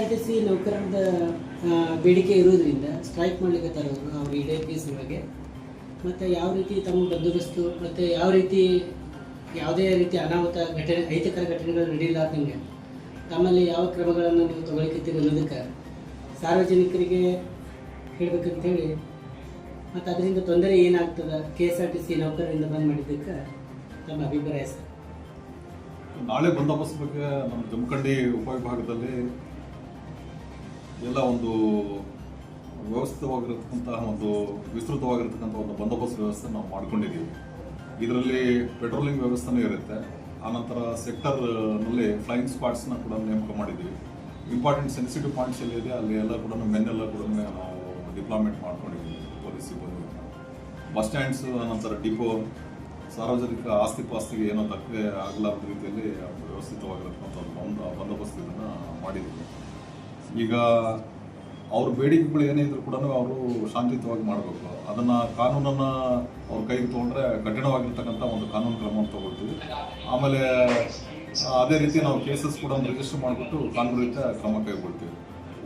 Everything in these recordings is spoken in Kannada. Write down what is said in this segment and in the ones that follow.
ಆರ್ ಟಿ ಸಿ ನೌಕರರದ ಬೇಡಿಕೆ ಇರುವುದರಿಂದ ಸ್ಟ್ರೈಕ್ ಮಾಡಲಿಕ್ಕೆ ಅವ್ರ ಇಡೇ ಪೀಸ್ ಒಳಗೆ ಮತ್ತು ಯಾವ ರೀತಿ ತಮ್ಮ ಬಂದೋಬಸ್ತು, ಮತ್ತು ಯಾವ ರೀತಿ ಯಾವುದೇ ರೀತಿ ಅನಾಹುತ ಘಟನೆ, ಅಹಿತಕರ ಘಟನೆಗಳು ನಡೀಲಾರ್ದಂಗೆ ತಮ್ಮಲ್ಲಿ ಯಾವ ಕ್ರಮಗಳನ್ನು ನೀವು ತಗೊಳ್ಕಿದ್ದೀರಿ ಅನ್ನೋದಕ್ಕೆ ಸಾರ್ವಜನಿಕರಿಗೆ ಹೇಳಬೇಕಂತೇಳಿ, ಮತ್ತು ಅದರಿಂದ ತೊಂದರೆ ಏನಾಗ್ತದೆ? K S R T C ನೌಕರರಿಂದ ಬಂದ್ ಮಾಡಿದ್ದಕ್ಕೆ ತಮ್ಮ ಅಭಿಪ್ರಾಯ ಸರ್. ನಾಳೆ ಬಂದೋಬಸ್ತ್ ಬಗ್ಗೆ ನಮ್ಮ ಜಮಖಂಡಿ ಉಪವಿಭಾಗದಲ್ಲಿ ಎಲ್ಲ ಒಂದು ವ್ಯವಸ್ಥಿತವಾಗಿರತಕ್ಕಂತಹ ಒಂದು ವಿಸ್ತೃತವಾಗಿರತಕ್ಕಂಥ ಒಂದು ಬಂದೋಬಸ್ತ್ ವ್ಯವಸ್ಥೆ ನಾವು ಮಾಡ್ಕೊಂಡಿದ್ದೀವಿ. ಇದರಲ್ಲಿ ಪೆಟ್ರೋಲಿಂಗ್ ವ್ಯವಸ್ಥೆನೂ ಇರುತ್ತೆ. ಆನಂತರ ಸೆಕ್ಟರ್ನಲ್ಲಿ ಫ್ಲೈಯಿಂಗ್ ಸ್ಪಾಟ್ಸ್ನ ಕೂಡ ನೇಮಕ ಮಾಡಿದ್ದೀವಿ. ಇಂಪಾರ್ಟೆಂಟ್ ಸೆನ್ಸಿಟಿವ್ ಪಾಯಿಂಟ್ಸ್ ಎಲ್ಲಿದೆ ಅಲ್ಲಿ ಎಲ್ಲ ಕೂಡ ಮೆನ್ನೆಲ್ಲ ಕೂಡ ನಾವು ಡಿಪ್ಲಾಯ್ಮೆಂಟ್ ಮಾಡ್ಕೊಂಡಿದ್ದೀವಿ ಪೊಲೀಸ್ ಸಿಬ್ಬಂದಿ. ಬಸ್ ಸ್ಟ್ಯಾಂಡ್ಸ್ ಆನಂತರ ಡಿಪೋ ಸಾರ್ವಜನಿಕ ಆಸ್ತಿ ಪಾಸ್ತಿಗೆ ಏನೋ ಧಕ್ಕೆ ಆಗಲಾರದ ರೀತಿಯಲ್ಲಿ ವ್ಯವಸ್ಥಿತವಾಗಿರತಕ್ಕಂಥ ಒಂದು ಬಂದ ಬಂದೋಬಸ್ತ್ ಇದನ್ನು ಮಾಡಿದ್ದೀವಿ. ಈಗ ಅವ್ರ ಬೇಡಿಕೆಗಳು ಏನೇ ಇದ್ರು ಕೂಡ ಅವರು ಶಾಂತಿಯುತವಾಗಿ ಮಾಡಬೇಕು. ಅದನ್ನು ಕಾನೂನನ್ನು ಅವ್ರ ಕೈಗೆ ತೊಗೊಂಡ್ರೆ ಕಠಿಣವಾಗಿರ್ತಕ್ಕಂಥ ಒಂದು ಕಾನೂನು ಕ್ರಮವನ್ನು ತೊಗೊಳ್ತೀವಿ. ಆಮೇಲೆ ಅದೇ ರೀತಿ ನಾವು ಕೇಸಸ್ ಕೂಡ ರಿಜಿಸ್ಟರ್ ಮಾಡಿಬಿಟ್ಟು ಕಾನೂನು ರೀತಿಯ ಕ್ರಮ ಕೈಗೊಳ್ತೀವಿ.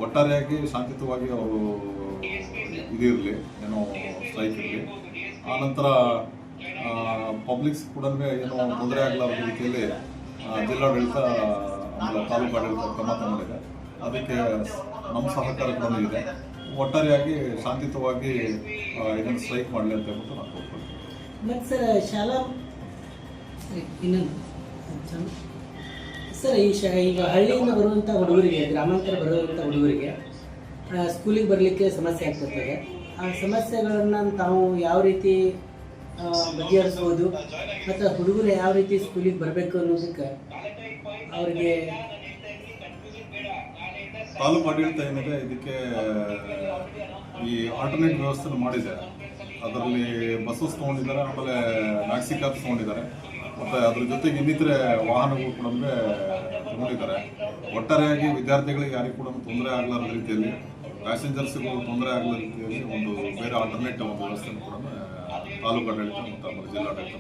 ಒಟ್ಟಾರೆಯಾಗಿ ಶಾಂತಿಯುತವಾಗಿ ಅವರು ಇದಿರಲಿ ಏನೋ ಸ್ಟ್ರೈಕ್ ಇರಲಿ. ಆನಂತರ ಪಬ್ಲಿಕ್ಸ್ ಕೂಡ ಏನೋ ತೊಂದರೆ ಆಗಲಾರದ ರೀತಿಯಲ್ಲಿ ಜಿಲ್ಲಾಡಳಿತ ಆಮೇಲೆ ತಾಲೂಕು ಆಡಳಿತ ಕ್ರಮ ತಗೊಂಡಿದೆ. ಅದಕ್ಕೆ ನಮ್ಮ ಸಹಕಾರ ಕೂಡ ಇದೆ. ಒಟ್ಟಾರೆಯಾಗಿ ಶಾಂತಿಯುತವಾಗಿ ಇದನ್ನು ಸ್ಟ್ರೈಕ್ ಮಾಡಲಿ ಅಂತ ಹೇಳ್ಬಿಟ್ಟು ನಾನು ಕೋರ್ಕೊಳ್ತೀನಿ ಸರ್ ಶಾಲಾ ಇನ್ನೊಂದು. ಸರ್, ಈ ಶ ಈಗ ಹಳ್ಳಿಯಿಂದ ಬರುವಂಥ ಹುಡುಗರಿಗೆ, ಗ್ರಾಮಾಂತರ ಬರುವಂಥ ಹುಡುಗರಿಗೆ ಸ್ಕೂಲಿಗೆ ಬರಲಿಕ್ಕೆ ಸಮಸ್ಯೆ ಆಗ್ತಿರ್ತದೆ ಆ ಸಮಸ್ಯೆಗಳನ್ನು ತಾವು ಯಾವ ರೀತಿ ಬಗೆಹರಿಸ್ಬೋದು, ಮತ್ತು ಹುಡುಗರು ಯಾವ ರೀತಿ ಸ್ಕೂಲಿಗೆ ಬರಬೇಕು ಅನ್ನೋದಕ್ಕೆ ಅವರಿಗೆ ತಾಲೂಕು ಆಡಳಿತ ಏನಿದೆ ಇದಕ್ಕೆ ಈ ಆಲ್ಟರ್ನೇಟ್ ವ್ಯವಸ್ಥೆ ಮಾಡಿದೆ ಅದರಲ್ಲಿ ಬಸ್ಸಸ್ ತೊಗೊಂಡಿದ್ದಾರೆ, ಆಮೇಲೆ ಟ್ಯಾಕ್ಸಿ ಕ್ಯಾಬ್ಸ್ ತೊಗೊಂಡಿದ್ದಾರೆ. ಮತ್ತು ಅದ್ರ ಜೊತೆಗೆ ಇನ್ನಿತರೆ ವಾಹನಗಳು ಕೂಡ ತೊಗೊಂಡಿದ್ದಾರೆ. ಒಟ್ಟಾರೆಯಾಗಿ ವಿದ್ಯಾರ್ಥಿಗಳಿಗೆ ಯಾರಿಗೂ ಕೂಡ ತೊಂದರೆ ಆಗಲಾರದ ರೀತಿಯಲ್ಲಿ ಪ್ಯಾಸೆಂಜರ್ಸ್ಗೂ ತೊಂದರೆ ಆಗಲಾರ ರೀತಿಯಲ್ಲಿ ಒಂದು ಬೇರೆ ಆಲ್ಟರ್ನೇಟ್ ಒಂದು ವ್ಯವಸ್ಥೆ ಕೂಡ ತಾಲೂಕು ಆಡಳಿತ ಮತ್ತು ಆಮೇಲೆ ಜಿಲ್ಲಾಡಳಿತ